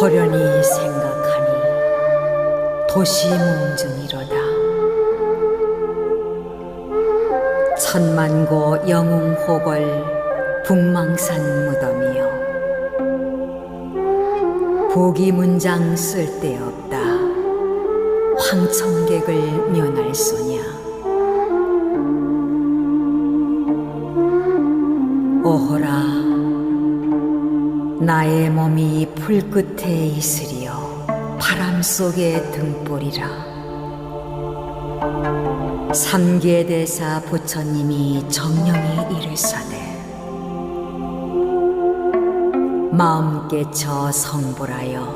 가만히 생각하니 도시 몽증이로다 천만고 영웅호걸 북망산 무덤이여. 보기 문장 쓸데없다. 황청객을 면할 소냐. 오호라 나의 몸이 풀끝에 있으리여 바람 속의 등불이라. 삼계대사 부처님이 정령이 이르사대. 마음 깨쳐 성불하여